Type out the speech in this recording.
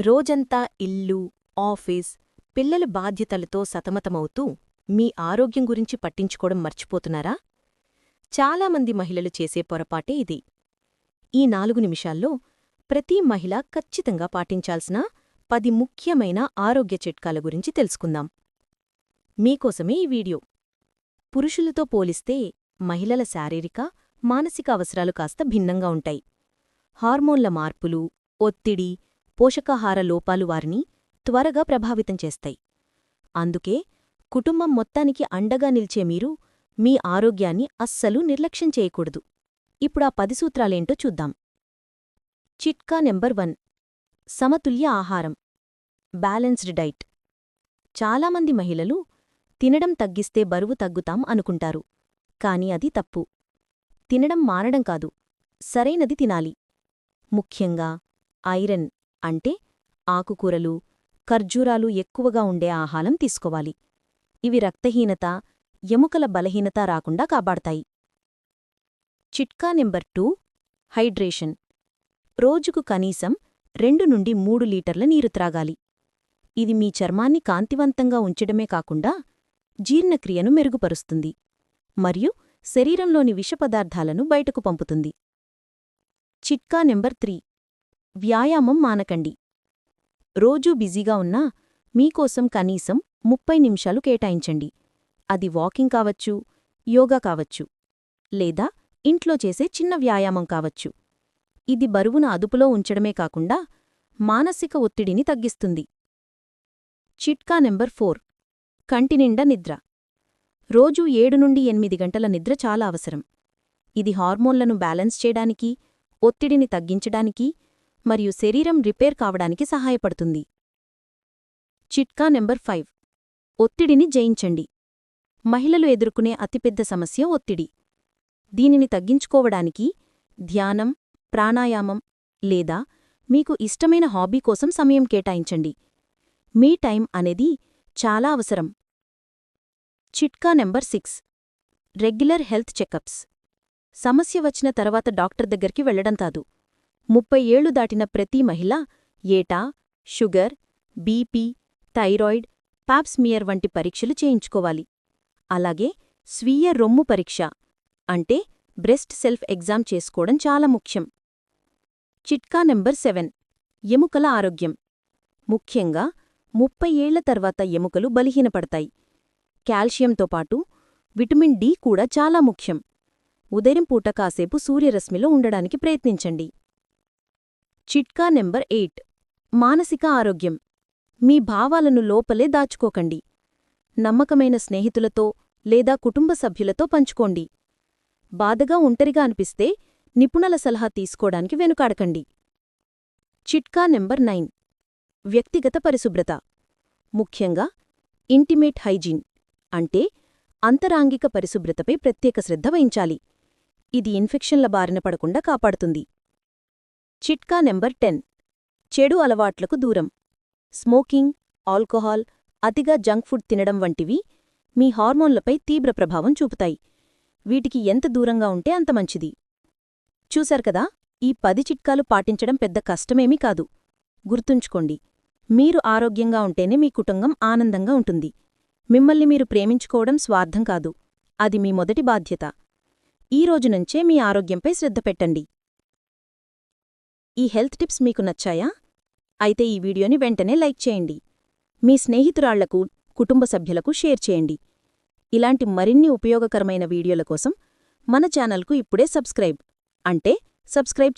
రోజంతా ఇల్లు ఆఫీస్ పిల్లల బాధ్యతలతో సతమతమవుతూ మీ ఆరోగ్యం గురించి పట్టించుకోవడం మర్చిపోతున్నారా? చాలామంది మహిళలు చేసే పొరపాటే ఇది. ఈ నాలుగు నిమిషాల్లో ప్రతి మహిళ ఖచ్చితంగా పాటించాల్సిన పది ముఖ్యమైన ఆరోగ్య చిట్కాల గురించి తెలుసుకుందాం. మీకోసమే ఈ వీడియో. పురుషులతో పోలిస్తే మహిళల శారీరక మానసిక అవసరాలు కాస్త భిన్నంగా ఉంటాయి. హార్మోన్ల మార్పులు ఒత్తిడి పోషకాహార లోపాలు వారిని త్వరగా ప్రభావితం చేస్తాయి. అందుకే కుటుంబం మొత్తానికి అండగా నిలిచే మీరు మీ ఆరోగ్యాన్ని అస్సలు నిర్లక్ష్యం చేయకూడదు. ఇప్పుడా పది సూత్రాలేంటో చూద్దాం. చిట్కా నెంబర్ వన్. సమతుల్య ఆహారం. Balanced diet. చాలామంది మహిళలు తినడం తగ్గిస్తే బరువు తగ్గుతాం అనుకుంటారు. కాని అది తప్పు. తినడం మానడం కాదు. సరైనది తినాలి. ముఖ్యంగా ఐరన్. అంటే ఆకుకూరలు ఖర్జూరాలు ఎక్కువగా ఉండే ఆహారం తీసుకోవాలి. ఇవి రక్తహీనత ఎముకల బలహీనత రాకుండా కాపాడతాయి. చిట్కా నెంబర్ టూ హైడ్రేషన్. రోజుకు కనీసం రెండు నుండి మూడు లీటర్ల నీరు త్రాగాలి. ఇది మీ చర్మాన్ని కాంతివంతంగా ఉంచడమే కాకుండా జీర్ణక్రియను మెరుగుపరుస్తుంది. మరియు శరీరంలోని విషపదార్థాలను బయటకు పంపుతుంది. చిట్కా నెంబర్ త్రీ వ్యాయామం మానకండి. రోజూ బిజీగా ఉన్నా మీకోసం కనీసం ముప్పై నిమిషాలు కేటాయించండి. అది వాకింగ్ కావచ్చు యోగా కావచ్చు లేదా ఇంట్లో చేసే చిన్న వ్యాయామం కావచ్చు. ఇది బరువున అదుపులో ఉంచడమే కాకుండా మానసిక ఒత్తిడిని తగ్గిస్తుంది. చిట్కా నెంబర్ ఫోర్. కంటినిండా నిద్ర. రోజూ ఏడు నుండి ఎనిమిది గంటల నిద్ర చాలా అవసరం. ఇది హార్మోన్లను బ్యాలెన్స్ చేయడానికి ఒత్తిడిని తగ్గించడానికి మరియు శరీరం రిపేర్ కావడానికి సహాయపడుతుంది. చిట్కా నెంబర్ ఫైవ్. ఒత్తిడిని జయించండి. మహిళలు ఎదుర్కొనే అతిపెద్ద సమస్య ఒత్తిడి. దీనిని తగ్గించుకోవడానికి ధ్యానం ప్రాణాయామం లేదా మీకు ఇష్టమైన హాబీ కోసం సమయం కేటాయించండి. మీ టైం అనేది చాలా అవసరం. చిట్కా number six. Regular health checkups. సమస్య వచ్చిన తర్వాత డాక్టర్ దగ్గరికి వెళ్ళడం కాదు. ముప్పై ఏళ్ళు దాటిన ప్రతి మహిళ ఏటా షుగర్ బీపీ థైరాయిడ్ పాప్స్మియర్ వంటి పరీక్షలు చేయించుకోవాలి. అలాగే స్వీయ రొమ్ము పరీక్ష అంటే బ్రెస్ట్ సెల్ఫ్ ఎగ్జామ్ చేసుకోవడం చాలా ముఖ్యం. చిట్కా నెంబర్ సెవెన్ ఎముకల ఆరోగ్యం. ముఖ్యంగా ముప్పై ఏళ్ళ తర్వాత ఎముకలు బలహీనపడతాయి. కాల్షియంతో పాటు విటమిన్ డి కూడా చాలా ముఖ్యం. ఉదయం పూట కాసేపు సూర్యరశ్మిలో ఉండడానికి ప్రయత్నించండి. చిట్కా నెంబర్ ఎయిట్. మానసిక ఆరోగ్యం. మీ భావాలను లోపలే దాచుకోకండి. నమ్మకమైన స్నేహితులతో లేదా కుటుంబ సభ్యులతో పంచుకోండి. బాధగా ఒంటరిగా అనిపిస్తే నిపుణుల సలహా తీసుకోడానికి వెనుకాడకండి. చిట్కా నెంబర్ నైన్. వ్యక్తిగత పరిశుభ్రత. ముఖ్యంగా ఇంటిమేట్ హైజీన్ అంటే అంతరాంగిక పరిశుభ్రతపై ప్రత్యేక శ్రద్ధ వహించాలి. ఇది ఇన్ఫెక్షన్ల బారిన పడకుండా కాపాడుతుంది. చిట్కా నెంబర్ టెన్. చెడు అలవాట్లకు దూరం. స్మోకింగ్ ఆల్కహాల్ అతిగా జంక్ ఫుడ్ తినడం వంటివి మీ హార్మోన్లపై తీవ్ర ప్రభావం చూపుతాయి. వీటికి ఎంత దూరంగా ఉంటే అంత మంచిది. చూశారు ఈ పది చిట్కాలు పాటించడం పెద్ద కష్టమేమీ కాదు. గుర్తుంచుకోండి మీరు ఆరోగ్యంగా ఉంటేనే మీ కుటుంబం ఆనందంగా ఉంటుంది. మిమ్మల్ని మీరు ప్రేమించుకోవడం స్వార్థం కాదు. అది మీ మొదటి బాధ్యత. ఈ రోజునుంచే మీ ఆరోగ్యంపై శ్రద్ధ పెట్టండి. ఈ హెల్త్ టిప్స్ మీకు నచ్చాయా? అయితే ఈ వీడియోని వెంటనే లైక్ చేయండి. మీ స్నేహితురాళ్ళకు కుటుంబ సభ్యులకు షేర్ చేయండి. ఇలాంటి మరిన్ని ఉపయోగకరమైన వీడియోల కోసం మన ఛానల్కు ఇప్పుడే సబ్స్క్రైబ్. అంటే సబ్స్క్రైబ్